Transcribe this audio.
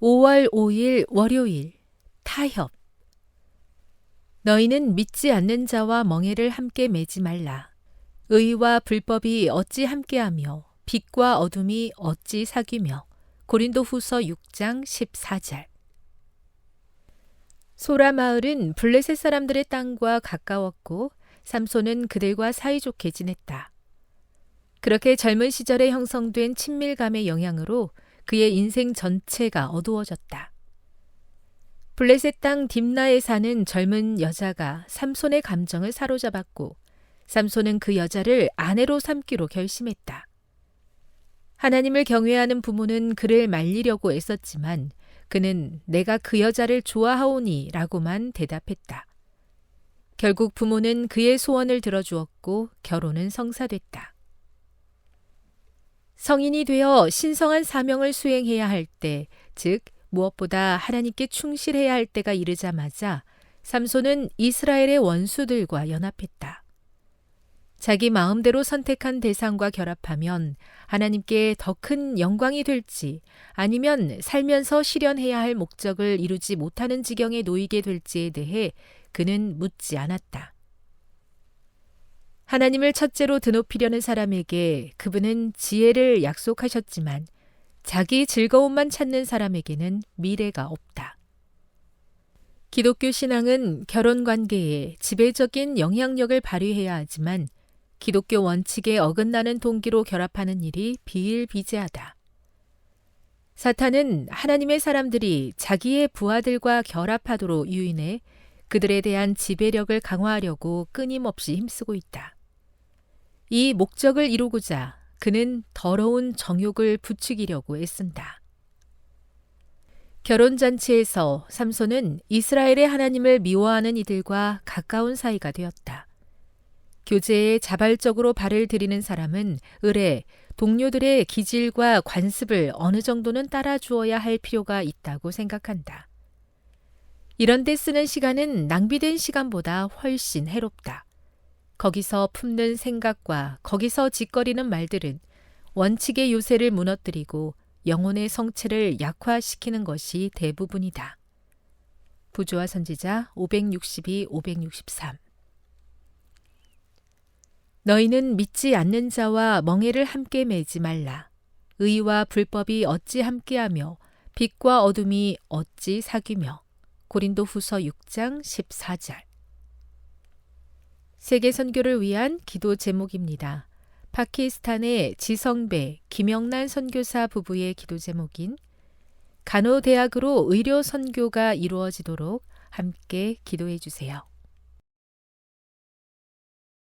5월 5일 월요일 타협 너희는 믿지 않는 자와 멍에를 함께 매지 말라. 의와 불법이 어찌 함께하며 빛과 어둠이 어찌 사귀며 고린도 후서 6장 14절 소라 마을은 블레셋 사람들의 땅과 가까웠고 삼손은 그들과 사이좋게 지냈다. 그렇게 젊은 시절에 형성된 친밀감의 영향으로 그의 인생 전체가 어두워졌다. 블레셋 땅 딥나에 사는 젊은 여자가 삼손의 감정을 사로잡았고 삼손은 그 여자를 아내로 삼기로 결심했다. 하나님을 경외하는 부모는 그를 말리려고 애썼지만 그는 내가 그 여자를 좋아하오니 라고만 대답했다. 결국 부모는 그의 소원을 들어주었고 결혼은 성사됐다. 성인이 되어 신성한 사명을 수행해야 할 때, 즉, 무엇보다 하나님께 충실해야 할 때가 이르자마자 삼손은 이스라엘의 원수들과 연합했다. 자기 마음대로 선택한 대상과 결합하면 하나님께 더 큰 영광이 될지 아니면 살면서 실현해야 할 목적을 이루지 못하는 지경에 놓이게 될지에 대해 그는 묻지 않았다. 하나님을 첫째로 드높이려는 사람에게 그분은 지혜를 약속하셨지만 자기 즐거움만 찾는 사람에게는 미래가 없다. 기독교 신앙은 결혼 관계에 지배적인 영향력을 발휘해야 하지만 기독교 원칙에 어긋나는 동기로 결합하는 일이 비일비재하다. 사탄은 하나님의 사람들이 자기의 부하들과 결합하도록 유인해 그들에 대한 지배력을 강화하려고 끊임없이 힘쓰고 있다. 이 목적을 이루고자 그는 더러운 정욕을 부추기려고 애쓴다. 결혼잔치에서 삼손은 이스라엘의 하나님을 미워하는 이들과 가까운 사이가 되었다. 교제에 자발적으로 발을 들이는 사람은 을에 동료들의 기질과 관습을 어느 정도는 따라 주어야 할 필요가 있다고 생각한다. 이런 데 쓰는 시간은 낭비된 시간보다 훨씬 해롭다. 거기서 품는 생각과 거기서 짓거리는 말들은 원칙의 요새를 무너뜨리고 영혼의 성체를 약화시키는 것이 대부분이다. 부조와 선지자 562, 563 너희는 믿지 않는 자와 멍에를 함께 매지 말라. 의와 불법이 어찌 함께하며 빛과 어둠이 어찌 사귀며 고린도 후서 6장 14절 세계 선교를 위한 기도 제목입니다. 파키스탄의 지성배, 김영란 선교사 부부의 기도 제목인 간호대학으로 의료 선교가 이루어지도록 함께 기도해 주세요.